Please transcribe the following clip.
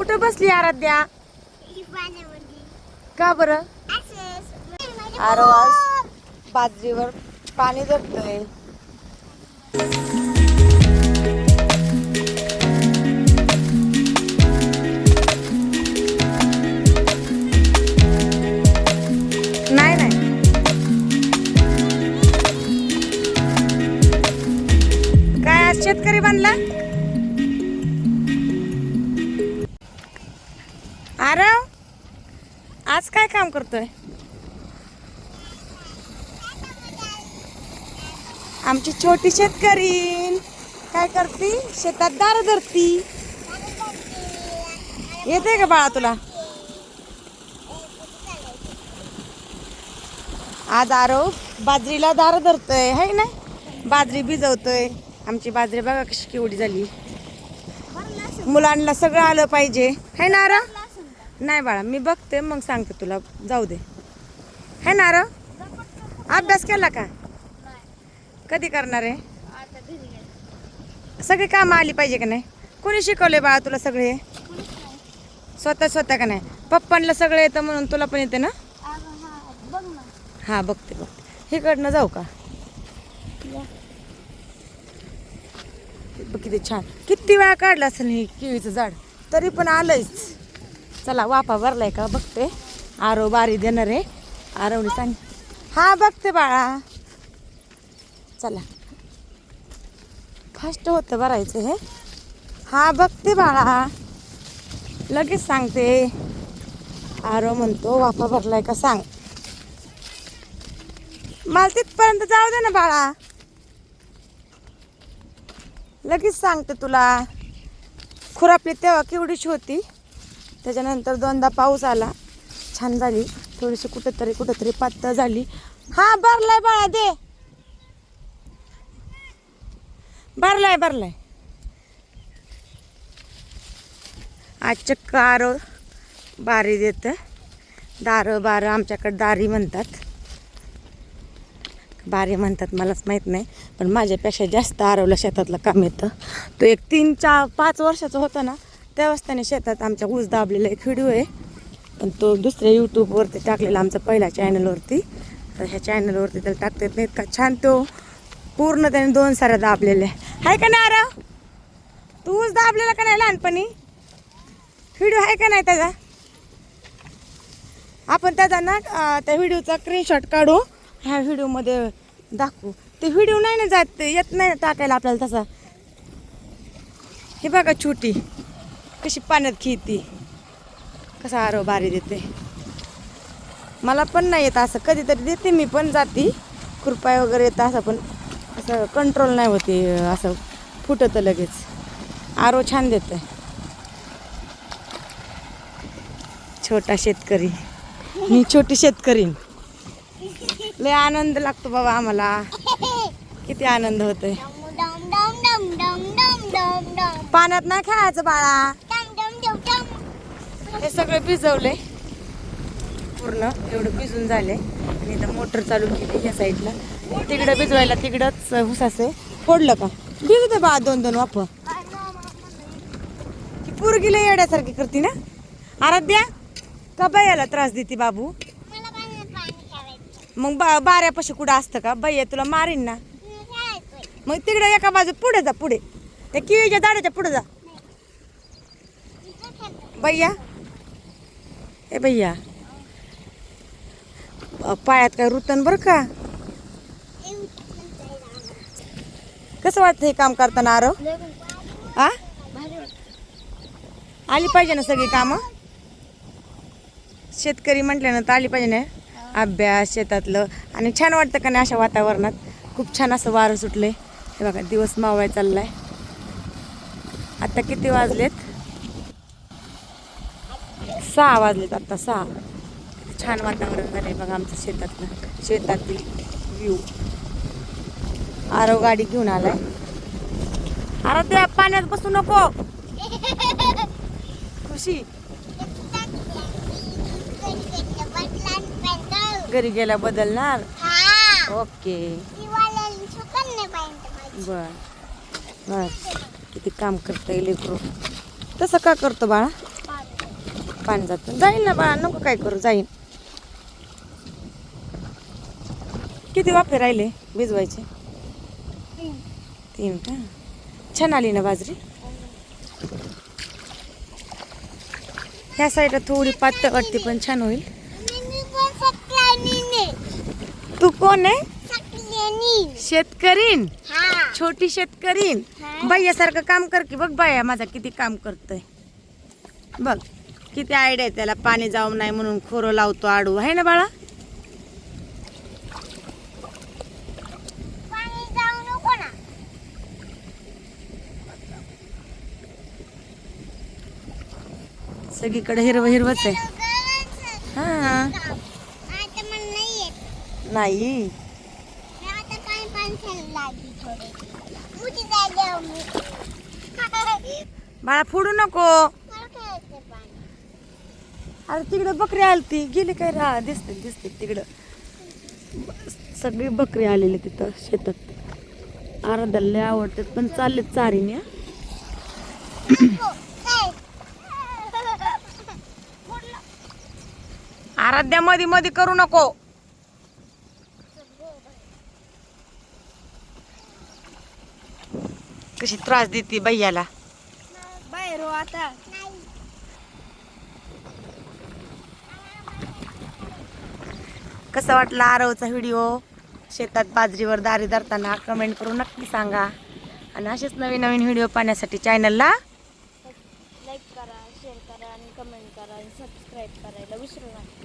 कुठे बसली आराध्या? का बरं? आरवास आज बाजरीवर पाणी धरतोय. नाही नाही. काय आज शेतकरी बनला? आरव आज काय काम करतोय? आमची छोटी शेतकरी. काय करती? शेतात दार धरती. येते का बाळा तुला? आज आरव बाजरीला दार धरतोय है ना बाजरी भिजवतोय. आमची बाजरी बघा कशी केवढी झाली. मुलांना सगळं आलं पाहिजे. है ना आरा नाही बाळा मी बघते मग सांगते तुला. जाऊ दे. है ना र? अभ्यास केला का? कधी करणार आहे? सगळी कामं आली पाहिजे का नाही? कोणी शिकवले बाळा तुला सगळे? स्वतः स्वतः का नाही? पप्पांना सगळं येतं म्हणून तुला पण येते ना? हा बघते बघते. इकडनं जाऊ का? बघ किती छान. किती वेळा काढला असेल हे केळीचं झाड? तरी पण आलंयच. चला वापा भरलाय का? बघते. आरो बारी देणार आहे. आरवणी सांग हा बघते बाळा. चला. फास्ट होतं भरायचं हे. हा बघते बाळा. लगेच सांगते. आरो म्हणतो वाफा भरलाय का सांग. मला तिथपर्यंत जाऊ दे ना बाळा. लगेच सांगते तुला. खुरापली तेव्हा केवढीशी होती? त्याच्यानंतर दोनदा पाऊस आला. छान झाली. थोडीशी कुठंतरी कुठंतरी पातळ झाली. हा भरलाय बाळा दे. भरलाय भरलाय. आज कार बारी देत. दार बार आमच्याकडे दारी म्हणतात. बारी म्हणतात मलाच माहीत नाही. पण माझ्यापेक्षा जास्त आरवलं शेतातलं काम येतं. तो एक तीन चार पाच वर्षाचं होतं ना तेव्हाच त्याने शेतात आमच्या ऊस दाबलेला एक व्हिडिओ आहे. पण तो दुसऱ्या यूट्यूबवरती टाकलेला आमचा पहिल्या चॅनलवरती तर ह्या चॅनलवरती त्याला टाकता येत नाहीत का? छान तो पूर्ण त्याने दोन साऱ्या दाबलेल्या आहे. का नाही आरव? तू ऊस दाबलेला का नाही लहानपणी? व्हिडिओ आहे का नाही त्याचा? आपण त्याचा ना त्या व्हिडिओचा स्क्रीनशॉट काढू. ह्या व्हिडिओमध्ये दाखवू. ते व्हिडिओ नाही ना जात येत नाही टाकायला आपल्याला तसा. हे बघा छोटी. कशी पाण्यात खेळती? कसा आरो बारी देते. मला पण नाही येत असं. कधीतरी देते मी पण जाती. कृपाय वगैरे येतं असं पण असं कंट्रोल नाही होते असं फुटतं लगेच. आरो छान देतं. छोटा शेतकरी. मी छोटी शेतकरी. लय आनंद लागतो बाबा आम्हाला. किती आनंद होतोय. पाण्यात नाही खेळायचं बाळा. हे सगळं भिजवलंय. पूर्ण एवढं भिजून झाले आणि इथं मोटर चालू केली या साईडला. तिकडं भिजवायला तिकडंच हुसासे फोडलं का? भिजू बा दोन दोन वाप ती येड्यासारखी करते ना. आराध्या का बायाला त्रास देते बाबू? मग बा बाऱ्यापाशी कुठं असतं का? बाई तुला मारीन ना. मग तिकडे एका बाजू पुढे जा पुढे. त्या किळीच्या झाडाच्या पुढे जा. भैया ए भैया. पायात काय रुतन बरं का? कसं वाटतं हे काम करताना आरव? आ? आली पाहिजे ना सगळी कामं? शेतकरी म्हटल्यानंतर आली पाहिजे ना. अभ्यास शेतातलं. आणि छान वाटतं का नाही अशा वातावरणात? खूप छान असं वारं सुटलंय. हे बघा दिवस मावळाय चाललाय. आता किती वाजलेत? सहा वाजलेत आता सहा. छान वातावरण झालंय बघा आमचं शेतातलं. शेतातील व्ह्यू आरव गाडी घेऊन आलाय. अरे त्या पाण्यात बसू नको. खुशी? घरी गेल्या बदलणार? ओके. बर. बर. किती काम करता येईल तसं का करतो बाळा? पाणी जातं. जाईल ना बाळा नको काय करू जाईन किती वाफे राहिले भिजवायचे? तीन का? छान आली ना बाजरी? ह्या साईडला थोडी पातळ वाटते पण छान होईल. तू कोण आहे? शेतकरीन छोटी शेतकरीन बाह्यासारखं काम कर की बघ बाया माझा किती काम करतोय. बघ. किती आयडिया आहे त्याला? पाणी जाऊ नाही म्हणून खोरं लावतो आडू. आहे ना बाळा? सगळीकडे हिरवं हिरवच आहे. हा. नाही बाळा फोडू नको. अरे तिकडं बकरी आलती. गेली काय? रा दिसते दिसते तिकडं. सगळी बकरी आलेली तिथं शेतात. आराध्याला लय आवडतात पण चालले चारीने. हा. आराध्या मध्ये मध्ये करू नको. कशी त्रास देते भैयाला बाहेर हो आता. कसा वाटला आरवचा व्हिडिओ? शेतात बाजरीवर दारी धरताना कमेंट करून नक्की सांगा. आणि असेच नवीन नवीन व्हिडिओ पाहण्यासाठी चॅनलला लाईक करा शेअर करा आणि कमेंट करा आणि सबस्क्राईब करायला विसरू नका.